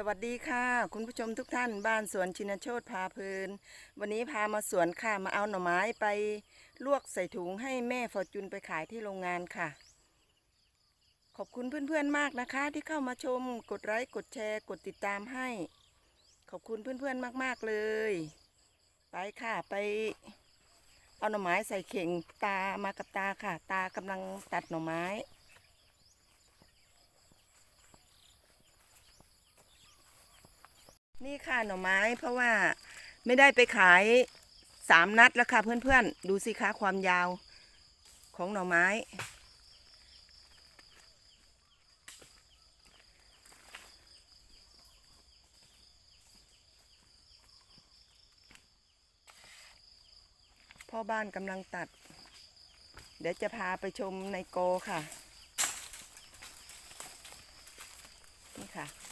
สวัสดีค่ะ คุณผู้ชมทุกท่านบ้านสวนชินโชตพาเพลิน วันนี้พามาสวนค่ะมาเอาหน่อไม้ไปลวกใส่ถุงให้แม่ฟอร์จูนไปขายที่โรงงานค่ะ ขอบคุณเพื่อนๆมากนะคะ ที่เข้ามาชมกดไลค์กดแชร์กดติดตามให้ ขอบคุณเพื่อนๆมากๆเลย ไปค่ะไป เอาหน่อไม้ใส่เข่งตามากับตาค่ะ ตากำลังตัดหน่อไม้ นี่ค่ะหน่อไม้เพราะว่าไม่ได้ไปขายสามนัดแล้วค่ะเพื่อนๆ ดูสิคะความยาวของหน่อไม้ พ่อบ้านกำลังตัด เดี๋ยวจะพาไปชมในโกค่ะ นี่ค่ะ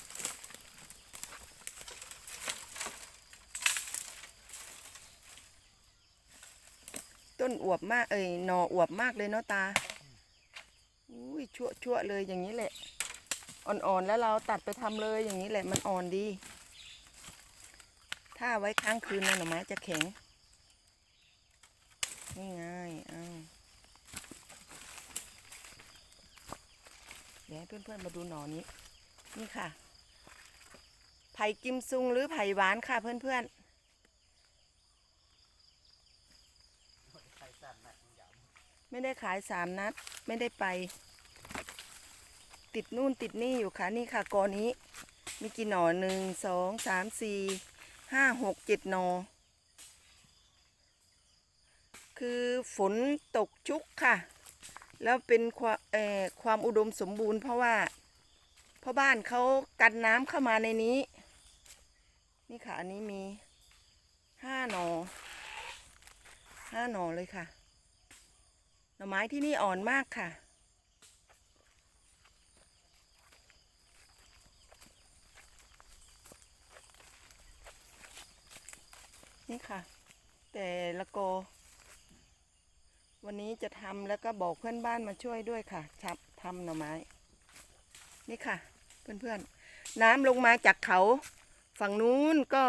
ต้นอวบมากเอ้ยหนออวบมากเลยเนาะตาอุ้ยชั่วชั่วเลยอย่างนี้แหละ อ่อนๆแล้วเราตัดไปทำเลยอย่างนี้แหละมันอ่อนดี ถ้าไว้ค้างคืนนะหน่อไม้จะแข็งนี่ไงอ้าวเดี๋ยวให้เพื่อนๆมาดูหนอนี้ นี่ค่ะ ไผ่กิมซุงหรือไผ่หวานค่ะเพื่อนๆ ไม่ได้ขายสามนัด ไม่ได้ไป ติดนู่นติดนี่อยู่ค่ะ นี่ค่ะกอนี้ มีกี่หน่อหนึ่งสองสามสี่ห้าหกเจ็ดหนอ คือฝนตกชุกค่ะ แล้วเป็นความความอุดมสมบูรณ์เพราะว่าพ่อบ้านเขากันน้ำเข้ามาในนี้ นี่ค่ะ อันนี้มีห้าหนอห้าหนอเลยค่ะ หน่อไม้ที่นี่อ่อนมากค่ะ นี่ค่ะ แต่ละโก วันนี้จะทำแล้วก็บอกเพื่อนบ้านมาช่วยด้วยค่ะชับทำหน่อไม้ นี่ค่ะ เพื่อนๆ น้ำลงมาจากเขา ฝั่งนู้นก็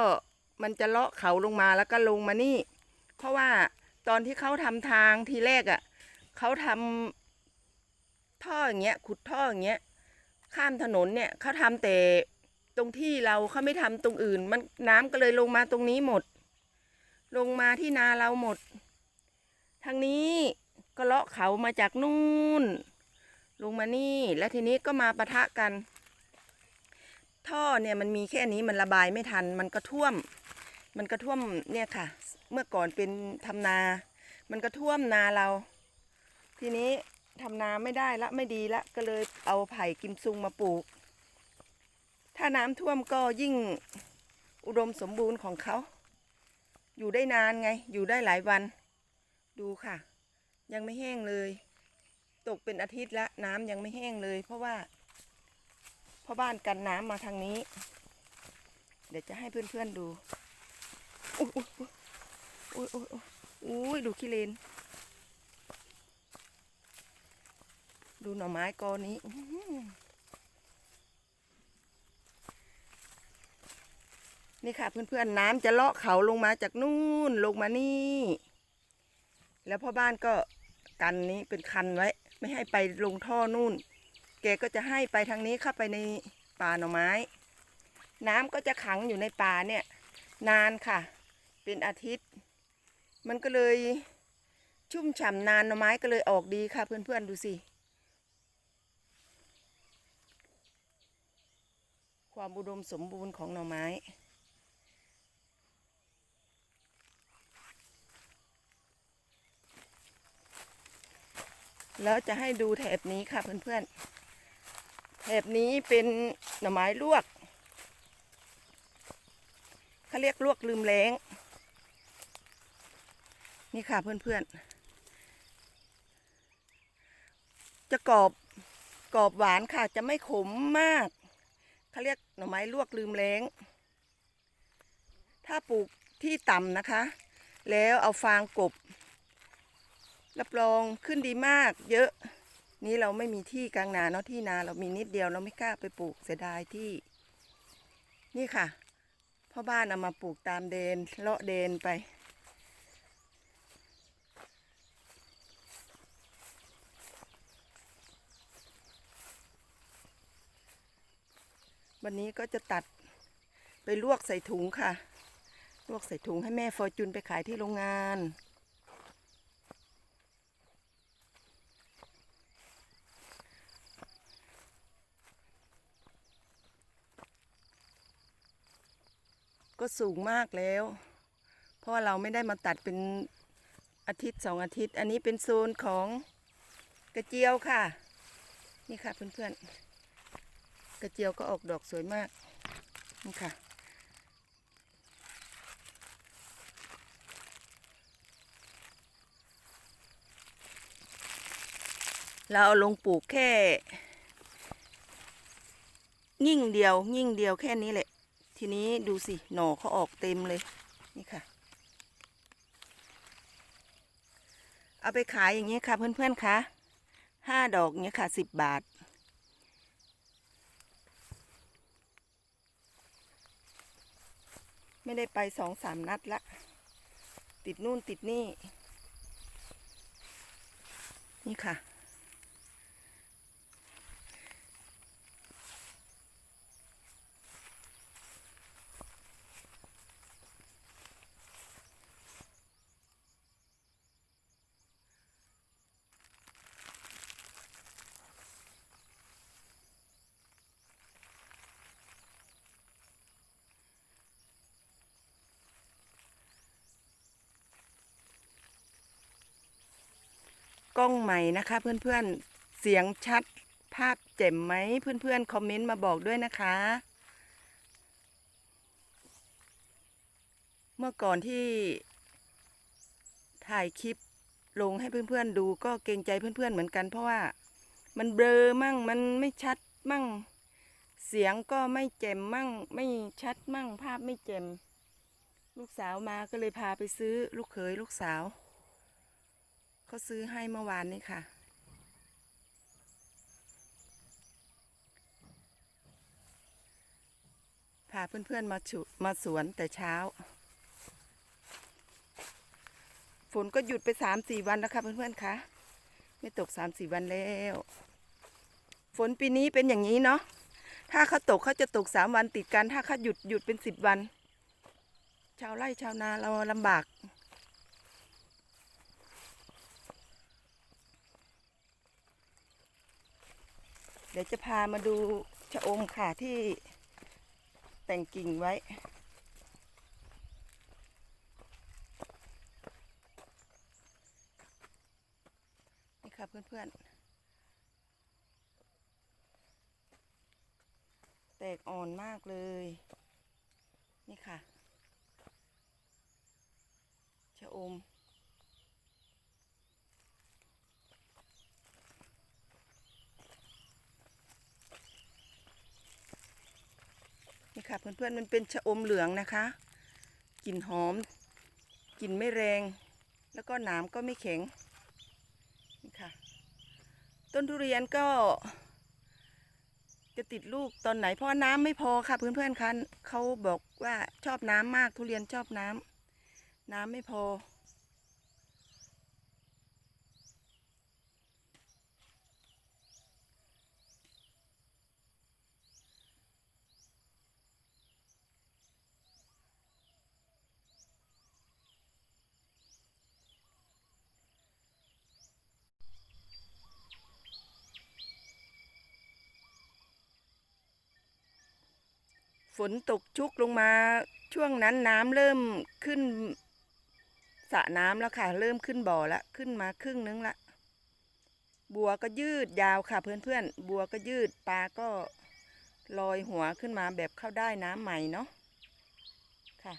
มันจะเลาะเขาลงมาแล้วก็ลงมานี่ เพราะว่าตอนที่เขาทำทางทีแรกอะ่ะ เขาทำท่ออย่างเงี้ยขุดท่ออย่างเงี้ยข้ามถนนเนี่ยเขาทำแต่ตรงที่เราเขาไม่ทำตรงอื่น มันน้ำก็เลยลงมาตรงนี้หมด ลงมาที่นาเราหมด ทางนี้ก็เลาะเขามาจากนู่น ลงมานี่ แล้วทีนี้ก็มาปะทะกัน ท่อเนี่ยมันมีแค่นี้มันระบายไม่ทัน มันก็ท่วม มันก็ท่วมเนี่ยค่ะ เมื่อก่อนเป็นทำนา มันก็ท่วมนาเรา ทีนี้ทำนาไม่ได้ละไม่ดีละก็เลยเอาไผ่กิมซุงมาปลูก ถ้าน้ำท่วมก็ยิ่งอุดมสมบูรณ์ของเขา อยู่ได้นานไง อยู่ได้หลายวัน ดูค่ะ ยังไม่แห้งเลย ตกเป็นอาทิตย์ละน้ำยังไม่แห้งเลย เพราะว่าพ่อบ้านกันน้ำมาทางนี้ เดี๋ยวจะให้เพื่อนๆดูอุ้ยอุ้ยอุ้ยอุ้ยอุ้ยอุ้ยดูขี้เลน ดูหน่อไม้กอนี้นี่ค่ะเพื่อนๆน้ำจะเลาะเขาลงมาจากนู่นลงมานี่ แล้วพ่อบ้านก็กันนี้เป็นคันไว้ ไม่ให้ไปลงท่อนู่น แกก็จะให้ไปทางนี้เข้าไปในป่าหน่อไม้ น้ำก็จะขังอยู่ในป่าเนี่ย นานค่ะ เป็นอาทิตย์ มันก็เลยชุ่มฉ่ำนานหน่อไม้ก็เลยออกดีค่ะ เพื่อนๆดูสิ ความอุดมสมบูรณ์ของหน่อไม้แล้วจะให้ดูแถบนี้ค่ะเพื่อนๆ แถบนี้เป็นหน่อไม้ลวก เขาเรียกลวกลืมแล้งนี่ค่ะเพื่อนๆ จะกรอบกรอบหวานค่ะ จะไม่ขมมาก เขาเรียกหน่อไม้ลวกลืมแล้ง ถ้าปลูกที่ต่ำนะคะ แล้วเอาฟางกบ รับรองขึ้นดีมาก เยอะ นี้เราไม่มีที่กลางนาเนาะที่นาเรามีนิดเดียวเราไม่กล้าไปปลูกเสียดายที่ นี่ค่ะพ่อบ้านเอามาปลูกตามเดนเลาะเดนไป วันนี้ก็จะตัดไปลวกใส่ถุงค่ะ ลวกใส่ถุงให้แม่ฟอร์จูนไปขายที่โรงงาน ก็สูงมากแล้ว เพราะว่าเราไม่ได้มาตัดเป็นอาทิตย์สองอาทิตย์ อันนี้เป็นโซนของกระเจียวค่ะ นี่ค่ะเพื่อนๆ กระเจียวก็ออกดอกสวยมากนี่ค่ะ เราเอาลงปลูกแค่ ยิ่งเดียวยิ่งเดียวแค่นี้แหละ ทีนี้ดูสิ หน่อเขาออกเต็มเลย นี่ค่ะ เอาไปขายอย่างนี้ค่ะเพื่อนๆคะห้าดอกเนี้ยค่ะสิบบาท ไม่ได้ไปสองสามนัดละ ติดนู่นติดนี่ นี่ค่ะ กล้องใหม่นะคะ เพื่อนๆเสียงชัดภาพเจ็มไหมเพื่อนๆคอมเมนต์มาบอกด้วยนะคะ เมื่อก่อนที่ถ่ายคลิปลงให้เพื่อนๆดูก็เกรงใจเพื่อนๆเหมือนกัน เพราะว่ามันเบลอมั่งมันไม่ชัดมั่ง เสียงก็ไม่เจ็มมั่ง ไม่ชัดมั่ง ภาพไม่เจ็มลูกสาวมาก็เลยพาไปซื้อลูกเขยลูกสาว เขาซื้อให้เมื่อวานนี้ค่ะ พาเพื่อนๆมาชุมาสวนแต่เช้า ฝนก็หยุดไปสามสี่วันแล้วค่ะเพื่อนๆคะไม่ตกสามสี่วันแล้ว ฝนปีนี้เป็นอย่างนี้เนาะถ้าเขาตกเขาจะตกสามวันติดกัน ถ้าเขาหยุดหยุดเป็นสิบวัน ชาวไร่ชาวนาเราลำบาก ดี๋ยวจะพามาดูชะอมค่ะที่แต่งกิ่งไว้ นี่ค่ะเพื่อนๆ แตกอ่อนมากเลย นี่ค่ะ ชะอม ค่ะ เพื่อนๆมันเป็นชะอมเหลืองนะคะกลิ่นหอมกลิ่นไม่แรง แล้วก็หนามก็ไม่แข็งนี่ค่ะ ต้นทุเรียนก็ จะติดลูกตอนไหนเพราะน้ำไม่พอค่ะ เพื่อนๆคะเขาบอกว่าชอบน้ำมากทุเรียนชอบน้ำน้ำไม่พอ ฝนตกชุกลงมาช่วงนั้นน้ำเริ่มขึ้นสระน้ำแล้วค่ะ เริ่มขึ้นบ่อละขึ้นมาครึ่งนึงละบัวก็ยืดยาวค่ะ เพื่อนๆ บัวก็ยืดปลาก็ลอยหัวขึ้นมาแบบเข้าได้น้ำใหม่เนาะค่ะ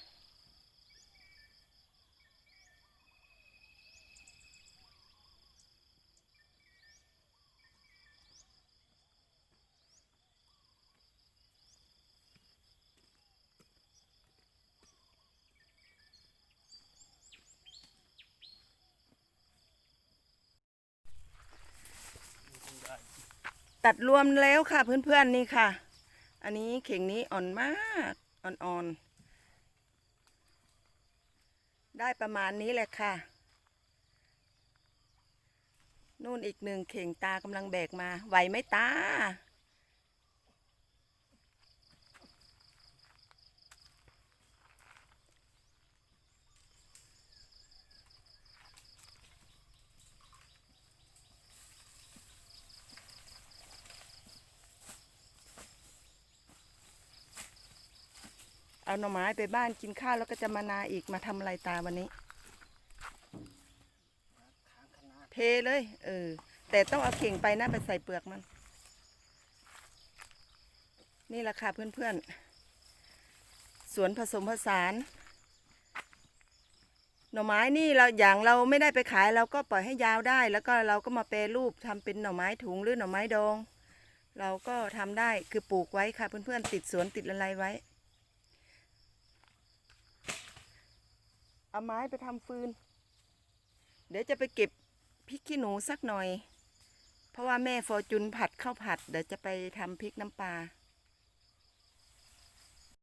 ตัดรวมแล้วค่ะเพื่อนๆนี่ค่ะอันอันนี้เข่งนี้อ่อนมากอ่อนๆ ได้ประมาณนี้แหละค่ะ นู่นอีกหนึ่งเข่งตากำลังแบกมา ไหวไหมตา เอาหน่อไม้ไปบ้านกินข้าวแล้วก็จะมานาอีกมาทำอะไรตาวันนี้ เทเลย เออ แต่ต้องเอาเข่งไปนะไปใส่เปลือกมัน นี่แหละค่ะเพื่อนๆ สวนผสมผสาน หน่อไม้นี่เราอย่างเราไม่ได้ไปขายเราก็ปล่อยให้ยาวได้ แล้วก็เราก็มาแปรรูปทำเป็นหน่อไม้ถุงหรือหน่อไม้ดองเราก็ทำได้คือปลูกไว้ค่ะเพื่อนๆติดสวนติดอะไรไว้ เอาไม้ไปทำฟืน เดี๋ยวจะไปเก็บพริกขี้หนูสักหน่อย เพราะว่าแม่ฟอร์จุนผัดข้าวผัด เดี๋ยวจะไปทำพริกน้ำปลา